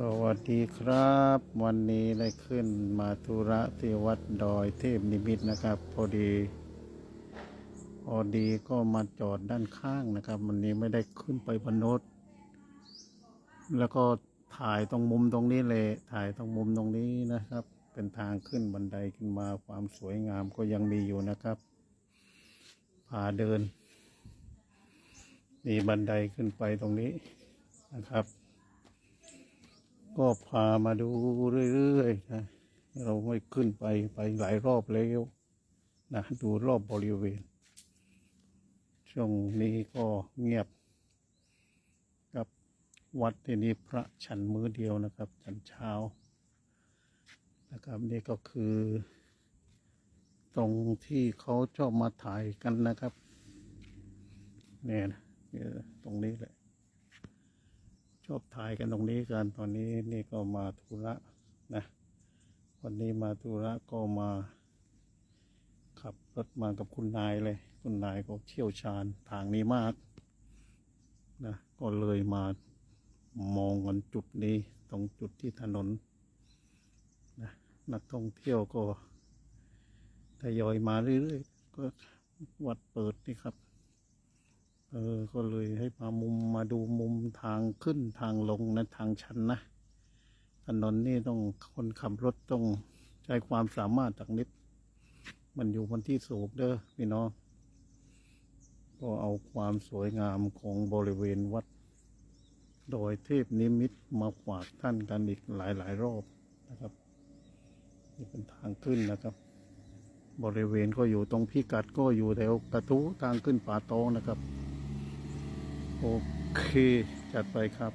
สวัสดีครับ วันนี้ได้ขึ้นมาธุระที่วัดดอยเทพนิมิตนะครับ พอดีพอดีก็มาจอดด้านข้างนะครับ วันนี้ไม่ได้ขึ้นไปบนรถแล้วก็ถ่ายตรงมุมตรงนี้เลย ถ่ายตรงมุมตรงนี้นะครับ เป็นทางขึ้นบันไดขึ้นมาความสวยงามก็ยังมีอยู่นะครับพาเดินมีบันไดขึ้นไปตรงนี้นะครับ ก็พามาดูเรื่อยๆนะเราไม่ขึ้นไปไปหลายรอบแล้วนะดูรอบบริเวณ ช่วงนี้ก็เงียบกับวัดที่นี้พระฉันมื้อเดียวนะครับ ฉันเช้านะครับนี่ก็คือ ตรงที่เขาชอบมาถ่ายกันนะครับเนี่ยนะตรงนี้แหละ ชอบถ่ายกันตรงนี้กันตอนนี้นี่ก็มาธุระนะวันนี้มาธุระก็มาขับรถมากับคุณนายเลย คุณนายก็เชี่ยวชาญทางนี้มากนะก็เลยมามองกันจุดนี้ตรงจุดที่ถนนนะนักท่องเที่ยวก็ทยอยมาเรื่อยๆก็วัดเปิดนี่ครับ เออ ก็เลยให้มามุมมาดูมุมทางขึ้นทางลงนะทางชันนะ ถนนนี่ต้องคนขับรถต้องใช้ความสามารถจากนิด มันอยู่บนที่สูงเด้อพี่น้อง ก็เอาความสวยงามของบริเวณวัด โดยเทพนิมิตมาฝากท่านกันอีกหลายหลายรอบนะครับ นี่เป็นทางขึ้นนะครับบริเวณก็อยู่ตรงพิกัดก็อยู่แถวกระทู้ทางขึ้นป่าตองนะครับ โอเค จัดไปครับ